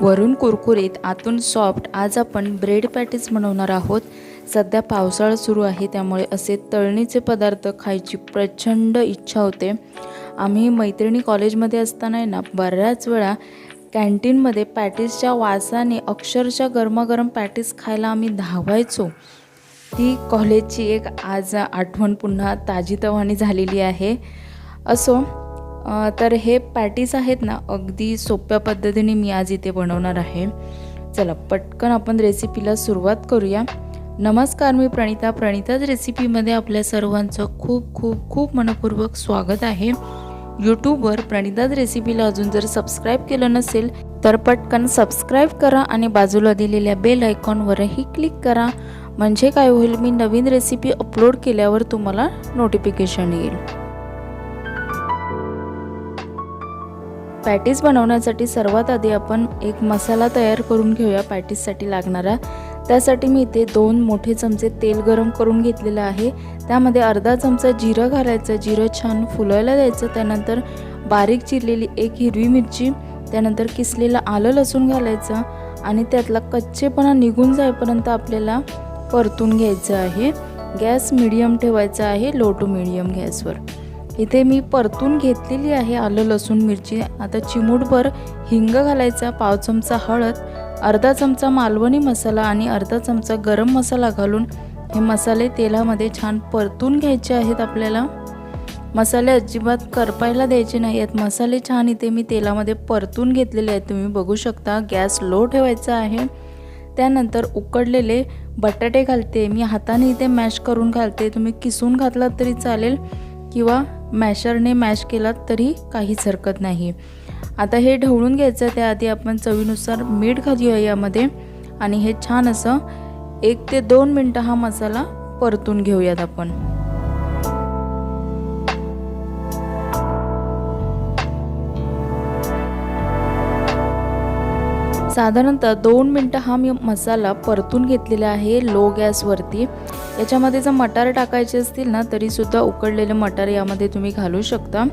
वरून कुरकुरीत आतून सॉफ्ट आज आपण ब्रेड पॅटीस बनवणार आहोत. सध्या पावसाळा सुरू आहे त्यामुळे असे तळणीचे पदार्थ खायची प्रचंड इच्छा होते. आम्ही मैत्रिणी कॉलेजमध्ये असताना आहे ना बऱ्याच वेळा कॅन्टीनमध्ये पॅटीसच्या वासाने अक्षरशः गरमागरम पॅटीस खायला आम्ही धावायचो. ती कॉलेजची एक आज आठवण पुन्हा ताजीतवानी झालेली आहे. असो तर हे पॅटीज आहेत ना अगदी सोप्या पद्धतीने मी आज इथे बनवणार आहे. चला पटकन आपण रेसिपीला सुरुवात करूया. नमस्कार मी प्रणिता. प्रणिताज रेसिपीमध्ये आपल्या सर्वांचं खूप खूप खूप मनपूर्वक स्वागत आहे. यूट्यूबवर प्रणिताज रेसिपीला अजून जर सबस्क्राईब केलं नसेल तर पटकन सबस्क्राईब करा आणि बाजूला दिलेल्या बेल आयकॉनवरही क्लिक करा. म्हणजे काय होईल मी नवीन रेसिपी अपलोड केल्यावर तुम्हाला नोटिफिकेशन येईल. पॅटीस बनवण्यासाठी सर्वात आधी आपण एक मसाला तयार करून घेऊया पॅटीससाठी लागणारा. त्यासाठी मी इथे दोन मोठे चमचे तेल गरम करून घेतलेलं आहे. त्यामध्ये अर्धा चमचा जिरं घालायचं जिरं छान फुलायला द्यायचं त्यानंतर बारीक चिरलेली एक हिरवी मिरची त्यानंतर किसलेलं आलं लसूण घालायचं आणि त्यातला कच्चेपणा निघून जाईपर्यंत आपल्याला परतून घ्यायचं आहे. गॅस मिडियम ठेवायचा आहे लो टू मिडियम गॅसवर. इथे मी परतून घेतलेली आहे आलं लसूण मिरची. आता चिमूटभर हिंग घालायचा पाव चमचा हळद अर्धा चमचा मालवणी मसाला आणि अर्धा चमचा गरम मसाला घालून हे मसाले तेलामध्ये छान परतून घ्यायचे आहेत आपल्याला. मसाले अजिबात करपायला द्यायचे नाही आहेत मसाले छान इथे मी तेलामध्ये परतून घेतलेले आहेत. तुम्ही बघू शकता गॅस लो ठेवायचा आहे. त्यानंतर उकडलेले बटाटे घालते. मी हाताने इथे मॅश करून घालते. तुम्ही किसून घातलात तरी चालेल. किंवा मॅशरने मॅश केलात तरी काहीच हरकत नाही. आता हे ढवळून घ्यायचं त्याआधी आपण चवीनुसार मीठ घालूया यामध्ये आणि हे छान असं एक ते दोन मिनटं हा मसाला परतून घेऊयात आपण. साधारणतः दोन मिनटं हा मी मसाला परतून घेतलेला आहे लो गॅसवरती. याच्यामध्ये जर मटार टाकायचे असतील ना तरीसुद्धा उकडलेले मटार यामध्ये तुम्ही घालू शकता.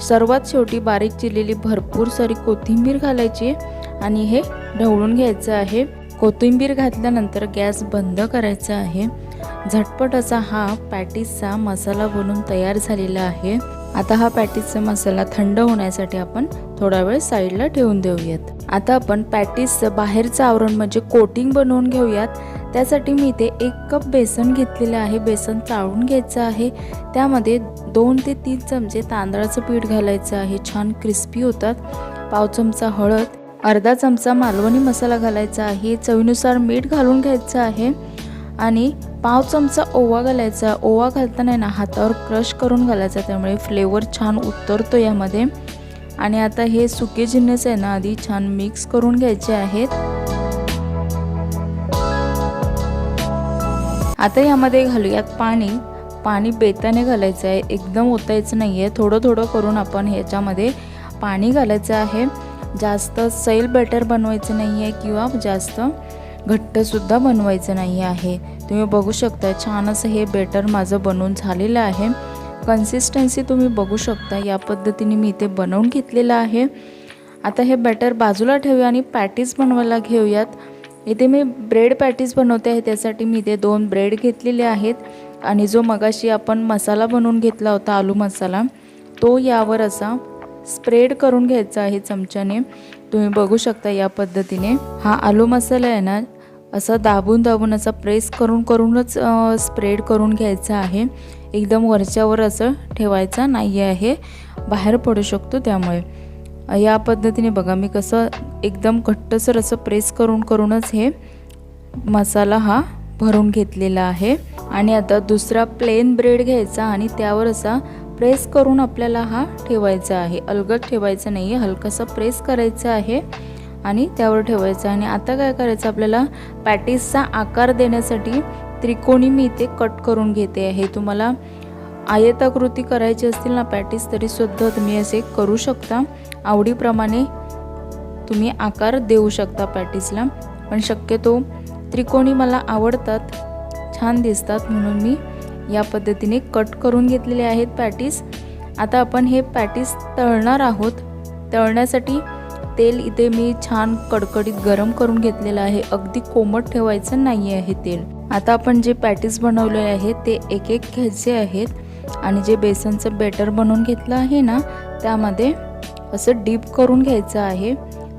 सर्वात शेवटी बारीक चिरलेली भरपूर सारी कोथिंबीर घालायची आणि हे ढवळून घ्यायचं आहे. कोथिंबीर घातल्यानंतर गॅस बंद करायचा आहे. झटपट असा हा पॅटीसचा मसाला बनून तयार झालेला आहे. आता हा पॅटीसचा मसाला थंड होण्यासाठी आपण थोडा वेळ साईडला ठेवून देऊयात. आता आपण पॅटीसचं बाहेरचं आवरण म्हणजे कोटिंग बनवून घेऊयात. त्यासाठी मी इथे एक कप बेसन घेतलेलं आहे. बेसन चाळून घ्यायचं आहे. त्यामध्ये दोन ते तीन चमचे तांदळाचं पीठ घालायचं आहे. छान क्रिस्पी होतात. पाव चमचा हळद अर्धा चमचा मालवणी मसाला घालायचा आहे. चवीनुसार मीठ घालून घ्यायचं आहे. आणि पाव चमचा ओवा घालायचा. ओवा घालताना ना हातावर क्रश करून घालायचा. त्यामुळे फ्लेवर छान उतरतो यामध्ये. आणि आता हे सुके जिन्नस आहे ना आधी छान मिक्स करून घ्यायचे आहेत. आता यामध्ये घालूयात पाणी. पाणी बेताने घालायचं आहे. एकदम ओतायचं नाही आहे थोडं थोडं करून आपण ह्याच्यामध्ये पाणी घालायचं आहे. जास्त सैल बॅटर बनवायचं नाही आहे किंवा जास्त घट्टसुद्धा बनवायचं नाही आहे. तुम्ही बघू शकता छान असं हे बेटर माझं बनवून झालेलं आहे. कन्सिस्टन्सी तुम्ही बघू शकता या पद्धतीने मी इथे बनवून घेतलेलं आहे. आता हे बॅटर बाजूला ठेवूया आणि पॅटीस बनवायला घेऊयात. इथे मी ब्रेड पॅटीस बनवते आहे त्यासाठी मी इथे दोन ब्रेड घेतलेले आहेत. आणि जो मगाशी आपण मसाला बनवून घेतला होता आलू मसाला तो यावर असा स्प्रेड करून घ्यायचा आहे चमच्याने. तुम्ही बघू शकता या पद्धतीने. हा आलू मसाला आहे ना असं दाबून दाबून असा प्रेस करून करूनच स्प्रेड करून घ्यायचा आहे. एकदम वरच्यावर असं ठेवायचं नाही आहे. बाहेर पडू शकतो त्यामुळे. या पद्धतीने बघा मी कसं एकदम घट्टसर असं प्रेस करून करूनच हे मसाला हा भरून घेतलेला आहे. आणि आता दुसरा प्लेन ब्रेड घ्यायचा आणि त्यावर असा प्रेस करून आपल्याला हा ठेवायचा आहे. अलगद ठेवायचा नाही आहे हलकासा प्रेस करायचा आहे. आणि त्यावर ठेवायचं. आणि आता काय करायचं आपल्याला पॅटीसचा आकार देण्यासाठी त्रिकोणी मी इथे कट करून घेते आहे. तुम्हाला आयताकृती करायची असतील ना पॅटीस तरीसुद्धा तुम्ही असे करू शकता. आवडीप्रमाणे तुम्ही आकार देऊ शकता पॅटीसला. पण शक्यतो त्रिकोणी मला आवडतात छान दिसतात म्हणून मी या पद्धतीने कट करून घेतलेले आहेत पॅटीस. आता आपण हे पॅटीस तळणार आहोत. तळण्यासाठी तेल इथे मी छान कडकडीत गरम करून घेतलेलं आहे. अगदी कोमट ठेवायचं नाही आहे तेल. आता आपण जे पॅटीस बनवले आहे ते एक एक घ्यायचे आहेत. आणि जे बेसनचं बेटर बनवून घेतलं आहे ना त्यामध्ये असं डीप करून घ्यायचं आहे.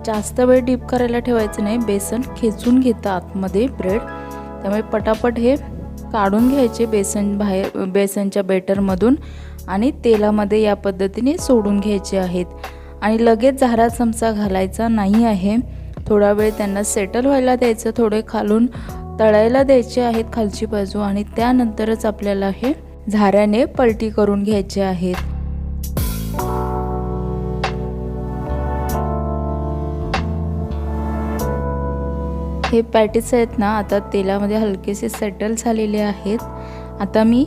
जास्त वेळ डीप करायला ठेवायचं नाही. बेसन खेचून घेतं आतमध्ये ब्रेड त्यामुळे पटापट हे काढून घ्यायचे बेसन बाहेर बेसनच्या बेटरमधून आणि तेलामध्ये या पद्धतीने सोडून घ्यायचे आहेत. आणि लगेच झारा चमचा घालायचा नाही आहे. थोडा वेळ त्यांना सेटल व्हायला द्यायचं. थोडे खालून तळायला द्यायचे आहेत खालची बाजू आणि त्यानंतरच आपल्याला हे झाऱ्याने पलटी करून घ्यायचे आहेत. हे पॅटीस आहेत ना आता तेलामध्ये हलकेसे सेटल झालेले आहेत. आता मी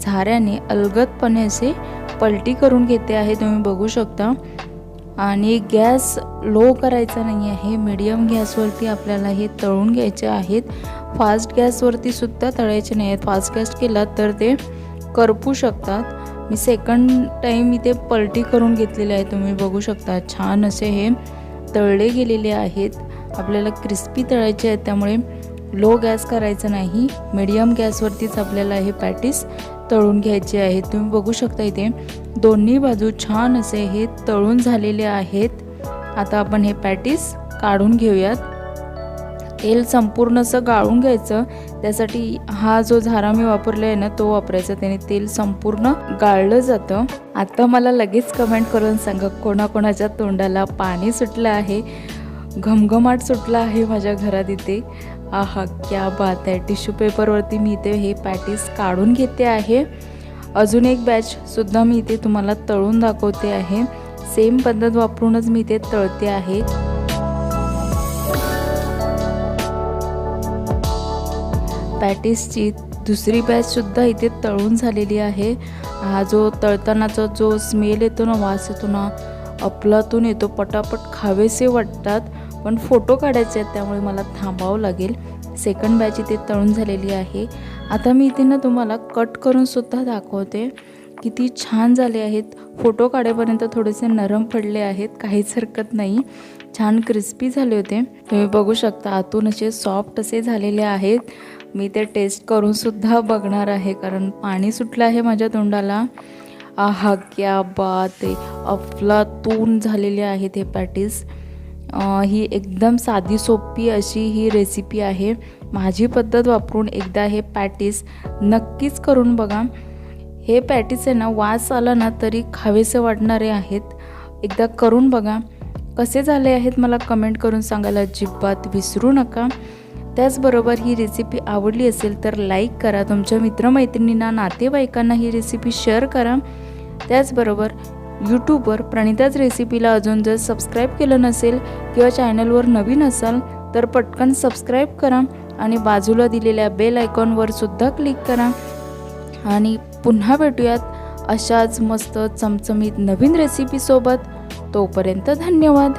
झाऱ्याने अलगदपणे असे पलटी करून घेते आहे. तुम्ही बघू शकता. आणि गॅस लो करायचा नाही आहे मीडियम गॅसवरती आपल्याला हे तळून घ्यायचे आहेत. फास्ट गॅसवरती सुद्धा तळायचे नाही आहेत. फास्ट गॅस केला तर ते करपू शकतात. मी सेकंड टाईम इथे पलटी करून घेतलेले आहे. तुम्ही बघू शकता छान असे हे तळले गेलेले आहेत. आपल्याला क्रिस्पी तळायचे आहेत त्यामुळे लो गॅस करायचा नाही मिडियम गॅसवरतीच आपल्याला हे पॅटीस तळून घ्यायचे आहेत तुम्ही बघू शकता इथे दोन्ही बाजू छान असे हे तळून झालेले आहेत. आता आपण हे पॅटीस काढून घेऊयात. तेल संपूर्ण असं गाळून घ्यायचं. त्यासाठी हा जो झारा मी वापरला आहे ना तो वापरायचा. त्याने तेल संपूर्ण गाळलं जातं. आता मला लगेच कमेंट करून सांगा कोणाकोणाच्या तोंडाला पाणी सुटलं आहे? घमघमाट सुटला आहे माझ्या घरात इथे. आहा क्या बात आहे. टिश्यू पेपरवरती मी इथे हे पॅटीस काढून घेते आहे. अजून एक बॅचसुद्धा मी इथे तुम्हाला तळून दाखवते आहे. सेम पद्धत वापरूनच मी इथे तळते आहे. पॅटीसची दुसरी बॅचसुद्धा इथे तळून झालेली आहे. हा जो तळतानाचा जो स्मेल येतो ना वास येतो ना अपलातून येतो पटापट खावेसे वाटतात. पण फोटो काढायचे आहेत त्यामुळे मला थांबावं लागेल. सेकंड बॅच इथे तळून झालेली आहे. आता मी इथे ना तुम्हाला कट करूनसुद्धा दाखवते. किती छान झाले आहेत. फोटो काढेपर्यंत थोडेसे नरम पडले आहेत. काहीच हरकत नाही. छान क्रिस्पी झाले होते. तुम्ही बघू शकता आतून असे सॉफ्ट असे झालेले आहेत. मी ते टेस्ट करूनसुद्धा बघणार आहे कारण पाणी सुटलं आहे माझ्या तोंडाला. आहा क्या बात आहे. अफलातून झालेले आहेत हे पॅटीस ही एकदम साधी सोपी अशी ही रेसिपी आहे. माझी पद्धत वापरून एकदा हे पॅटीस नक्कीच करून बघा. हे पॅटीस आहे ना वास आला ना तरी खावेसे वाटणारे आहेत. एकदा करून बघा. कसे झाले आहेत मला कमेंट करून सांगायला अजिबात विसरू नका. त्याचबरोबर ही रेसिपी आवडली असेल तर लाईक करा. तुमच्या मित्रमैत्रिणींना नातेवाईकांना ही रेसिपी शेअर करा. त्याचबरोबर यूट्यूबवर प्रणिताच रेसिपीला अजून जर सबस्क्राईब केलं नसेल किंवा चॅनलवर नवीन असाल तर पटकन सबस्क्राईब करा आणि बाजूला दिलेल्या बेल आयकॉनवर सुद्धा क्लिक करा. आणि पुन्हा भेटूयात अशाच मस्त चमचमीत नवीन रेसिपीसोबत तोपर्यंत धन्यवाद.